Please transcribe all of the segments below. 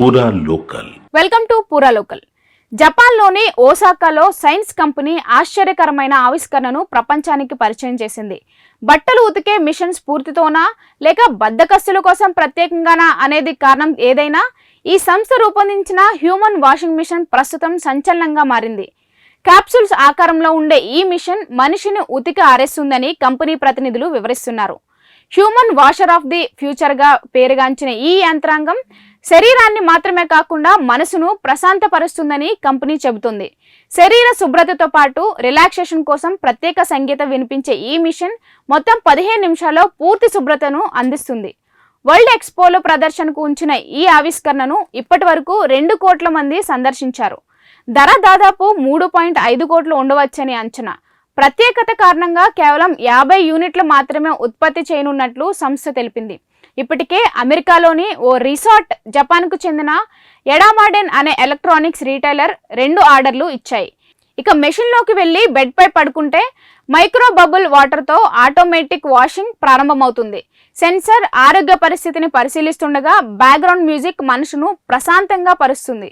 Poora local. Welcome to Poora local. జపాన్లోని ఓసాకాలో science company ఆశ్చర్యకరమైన ఆవిష్కరణను ప్రపంచానికి పరిచయం చేసింది. బట్టలు ఉతికే మిషన్ స్ఫూర్తితోనా లేక బద్దకస్తుల కోసం ప్రత్యేకంగానా అనేది కారణం ఏదైనా ఈ సంస్థ రూపొందించిన హ్యూమన్ వాషింగ్ మిషన్ ప్రస్తుతం సంచలనంగా మారింది. క్యాప్సూల్స్ ఆకారంలో ఉండే ఈ మిషన్ మనిషిని ఉతికి ఆరేస్తుందని కంపెనీ ప్రతినిధులు వివరిస్తున్నారు. హ్యూమన్ వాషర్ ఆఫ్ ది ఫ్యూచర్గా పేరుగాంచిన ఈ యంత్రాంగం శరీరాన్ని మాత్రమే కాకుండా మనసును ప్రశాంతపరుస్తుందని కంపెనీ చెబుతుంది. శరీర శుభ్రతతో పాటు రిలాక్సేషన్ కోసం ప్రత్యేక సంగీతం వినిపించే ఈ మిషన్ మొత్తం పదిహేను నిమిషాల్లో పూర్తి శుభ్రతను అందిస్తుంది. వరల్డ్ ఎక్స్పోలో ప్రదర్శనకు ఉంచిన ఈ ఆవిష్కరణను ఇప్పటి వరకు రెండు కోట్ల మంది సందర్శించారు. ధర దాదాపు మూడు పాయింట్ ఐదు కోట్లు ఉండవచ్చని అంచనా. ప్రత్యేకత కారణంగా కేవలం యాభై యూనిట్లు మాత్రమే ఉత్పత్తి చేయనున్నట్లు సంస్థ తెలిపింది. ఇప్పటికే అమెరికాలోని ఓ రిసార్ట్ జపాన్కు చెందిన ఎడామాడెన్ అనే ఎలక్ట్రానిక్స్ రీటైలర్ రెండు ఆర్డర్లు ఇచ్చాయి. ఇక మెషిన్లోకి వెళ్ళి బెడ్పై పడుకుంటే మైక్రో బబుల్ వాటర్తో ఆటోమేటిక్ వాషింగ్ ప్రారంభమవుతుంది. సెన్సర్ ఆరోగ్య పరిస్థితిని పరిశీలిస్తుండగా బ్యాక్గ్రౌండ్ మ్యూజిక్ మనసును ప్రశాంతంగా పరుస్తుంది.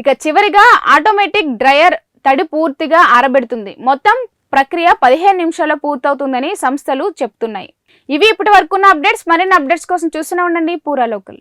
ఇక చివరిగా ఆటోమేటిక్ డ్రయర్ తడి పూర్తిగా ఆరబెడుతుంది. మొత్తం ప్రక్రియ పదిహేను నిమిషాల్లో పూర్తవుతుందని సంస్థలు చెప్తున్నాయి. ఇవి ఇప్పటి వరకున్న అప్డేట్స్. మరిన్ని అప్డేట్స్ కోసం చూస్తూనే ఉండండి. పూరా లోకల్.